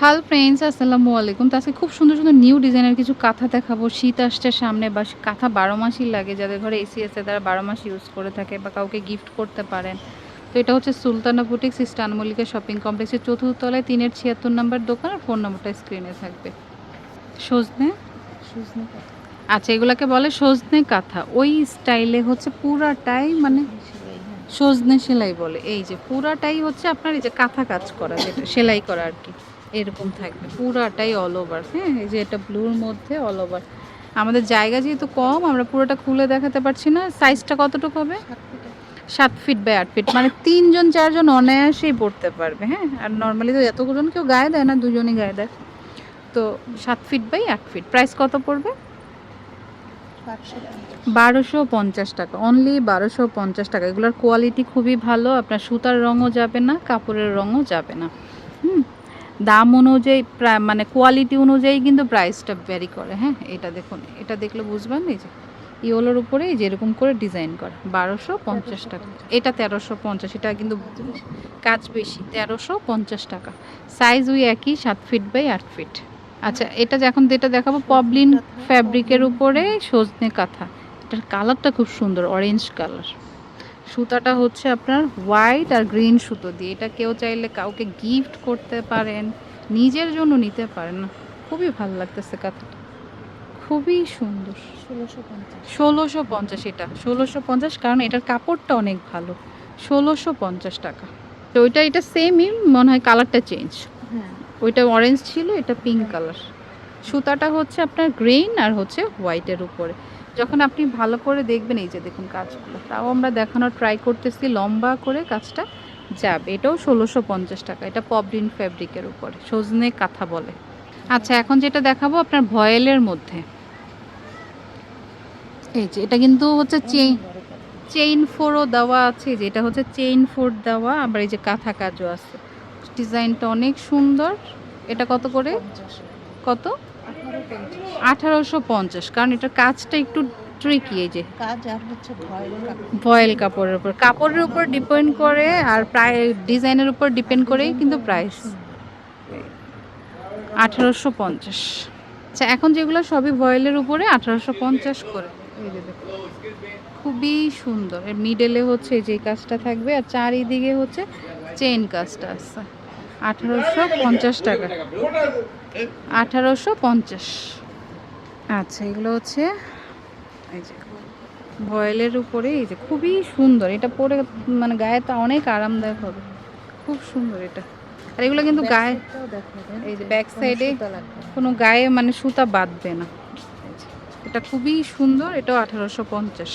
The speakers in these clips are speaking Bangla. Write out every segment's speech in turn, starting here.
হাল ফ্রেন্ডস আসসালামু আলাইকুম। তো আজকে খুব সুন্দর সুন্দর নিউ ডিজাইনের কিছু কাঁথা দেখাবো। শীত আসছে সামনে বা কাঁথা বারো মাসই লাগে। যাদের ঘরে এসি আছে তারা বারো মাস ইউজ করে থাকে বা কাউকে গিফট করতে পারেন। তো এটা হচ্ছে Sultana boutiques eastern Mallika shopping কমপ্লেক্সের চতুর্থ তলায় তিনের ছিয়াত্তর নাম্বার দোকান আর ফোন নাম্বারটা স্ক্রিনে থাকবে। সজনে? আচ্ছা এগুলাকে বলে সজনে কাঁথা। ওই স্টাইলে হচ্ছে পুরাটাই মানে সজনে সেলাই বলে। এই যে পুরাটাই হচ্ছে আপনার এই যে কাঁথা কাজ করা যেটা সেলাই করা আর কি। এরকম থাকবে। পুরাটাই অল ওভার হ্যাঁ এই যে এটা ব্লুর মধ্যে অল ওভার আমাদের জায়গা যেহেতু কম আমরা পুরোটা খুলে দেখাতে পারছি না। সাইজটা কতটুকু হবে? সাত ফিট বাই আট ফিট মানে তিনজন চারজন অনায়াসেই পড়তে পারবে হ্যাঁ? আর নর্মালি তো এতজন কেউ গায়ে দেয় না দুজনই গায়ে দেয়। তো সাত ফিট বাই আট ফিট প্রাইস কত পড়বে? বারোশো পঞ্চাশ টাকা। অনলি বারোশো পঞ্চাশ টাকা। এগুলোর কোয়ালিটি খুবই ভালো। আপনার সুতার রঙও যাবে না কাপড়ের রঙও যাবে না। দাম অনুযায়ী প্রায় মানে কোয়ালিটি অনুযায়ী কিন্তু প্রাইসটা ভ্যারি করে হ্যাঁ? এটা দেখুন এটা দেখলে বুঝবেন এই যে ইওলোর উপরে এই যে এরকম করে ডিজাইন করা বারোশো পঞ্চাশ টাকা। এটা তেরোশো পঞ্চাশ এটা কিন্তু কাজ বেশি তেরোশো পঞ্চাশ টাকা। সাইজ ওই একই সাত ফিট বাই আট ফিট আচ্ছা এটা যে এখন যেটা দেখাবো পবলিন ফ্যাব্রিকের উপরে সজনে কাঁথা। এটার কালারটা খুব সুন্দর অরেঞ্জ কালার সুতাটা হচ্ছে আপনার হোয়াইট আর গ্রিন সুতো দিয়ে। এটা কেউ চাইলে কাউকে গিফট করতে পারেন নিজের জন্য নিতে পারেন খুবই ভালো লাগতেছে কাঁথাটা খুবই সুন্দর। ষোলোশো পঞ্চাশ। ষোলোশো পঞ্চাশ এটা। ষোলোশো পঞ্চাশ কারণ এটার কাপড়টা অনেক ভালো। ষোলোশো পঞ্চাশ টাকা। তো ওইটা এটা সেমই মনে হয় কালারটা চেঞ্জ হ্যাঁ। ওইটা অরেঞ্জ ছিল এটা পিঙ্ক কালার সুতাটা হচ্ছে আপনার গ্রিন আর হচ্ছে হোয়াইটের উপরে। যখন আপনি ভালো করে দেখবেন এই যে দেখুন কাজগুলো তাও আমরা দেখানোর ট্রাই করতেছি লম্বা করে কাজটা যাবে। এটাও ষোলোশো পঞ্চাশ টাকা এটা পবলিন ফ্যাব্রিকের উপরে সজনে কাঁথা বলে। আচ্ছা এখন যেটা দেখাবো আপনার ভয়েলের মধ্যে। এই যে এটা কিন্তু হচ্ছে চেইন চেইন ফোরও দেওয়া আছে যে এটা হচ্ছে চেইন ফোর দেওয়া আবার এই যে কাঁথা কাজও আছে। ডিজাইনটা অনেক সুন্দর। এটা কত করে? কত? আঠারোশো পঞ্চাশ কারণ এটার কাজটা একটু ট্রিকি এই যে। কাজ আর হচ্ছে ভয়েল কাপড়ের উপর। কাপড়ের উপর ডিপেন্ড করে আর প্রায় ডিজাইনের উপর ডিপেন্ড করেই কিন্তু প্রাইস আঠারোশো পঞ্চাশ। আচ্ছা এখন যেগুলো সবই ভয়েলের উপরে আঠারোশো পঞ্চাশ করে। এই যে খুবই সুন্দর। এর মিডলে হচ্ছে এই যে কাজটা থাকবে আর চারিদিকে হচ্ছে চেইন কাজটা আছে। আঠারোশো পঞ্চাশ টাকা। আঠারোশো পঞ্চাশ। আচ্ছা এগুলো হচ্ছে এই যে ভয়েলের উপরে এই যে খুবই সুন্দর। এটা পরে মানে গায়ে তো অনেক আরামদায়ক হবে। খুব সুন্দর এটা। আর এগুলো কিন্তু গায়ে এই যে ব্যাক সাইডে কোনো গায়ে মানে সুতা বাঁধবে না। এটা খুবই সুন্দর এটাও আঠারোশো পঞ্চাশ।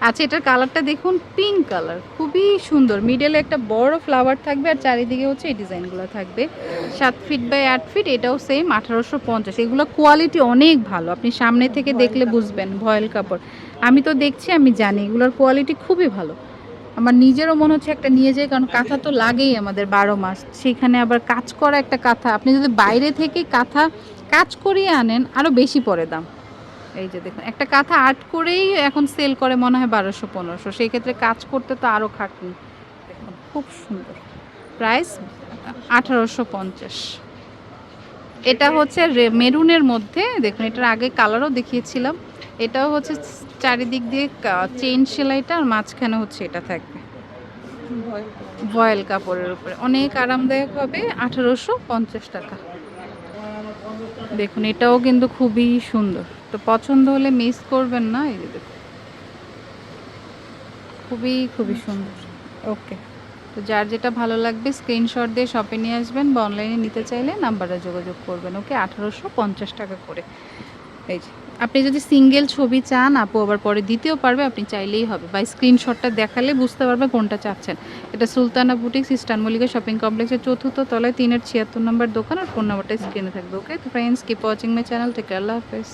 আচ্ছা এটার কালারটা দেখুন পিঙ্ক কালার খুবই সুন্দর। মিডলে একটা বড় ফ্লাওয়ার থাকবে আর চারিদিকে হচ্ছে এই ডিজাইনগুলো থাকবে। সাত ফিট বাই আট ফিট এটাও সেম আঠারোশো পঞ্চাশ। এগুলো কোয়ালিটি অনেক ভালো, আপনি সামনে থেকে দেখলে বুঝবেন, ভয়েল কাপড়। আমি তো দেখছি, আমি জানি, এগুলোর কোয়ালিটি খুবই ভালো। আমার নিজেরও মনে হচ্ছে একটা নিয়ে যাই, কারণ কাঁথা তো লাগেই আমাদের বারো মাস। সেখানে আবার কাজ করা একটা কাঁথা, আপনি যদি বাইরে থেকে কাঁথা কাজ করিয়ে আনেন আরও বেশি পরে দাম। এই যে দেখুন, একটা কাঁথা আর্ট করেই এখন সেল করে মনে হয় বারোশো, পনেরোশো। সেই ক্ষেত্রে কাজ করতে তো আরও খাটনি। দেখুন, খুব সুন্দর। প্রাইস আঠারোশো পঞ্চাশ। এটা হচ্ছে মেরুনের মধ্যে, দেখুন, এটার আগে কালারও দেখিয়েছিলাম। এটাও হচ্ছে চারিদিক দিয়ে চেইন সেলাইটা আর মাঝখানে হচ্ছে এটা থাকবে। ভয়েল কাপড়ের উপরে। অনেক আরামদায়ক হবে আঠারোশো পঞ্চাশ টাকা। দেখুন, এটাও কিন্তু খুবই সুন্দর। তো পছন্দ হলে মিস করবেন না এই যে দেখুন। খুবই খুবই সুন্দর। ওকে তো যার যেটা ভালো লাগবে স্ক্রিনশট দিয়ে শপে নিয়ে আসবেন বা অনলাইনে নিতে চাইলে নাম্বারে যোগাযোগ করবেন। ওকে আঠারোশো পঞ্চাশ টাকা করে। এই যে আপনি যদি সিঙ্গেল ছবি চান আপু আবার পরে দিতেও পারবে আপনি চাইলেই হবে। বা স্ক্রিনশটটা দেখালে বুঝতে পারবে কোনটা চাচ্ছেন। এটা Sultana boutiques eastern Mallika shopping কমপ্লেক্সের চতুর্থ তলায় তিনের ছিয়াত্তর নম্বর দোকান আর ফোন নাম্বারটা স্ক্রিনে থাকবে। ওকে তো friends keep watching my channel থেকে আল্লাহ হাফেজ।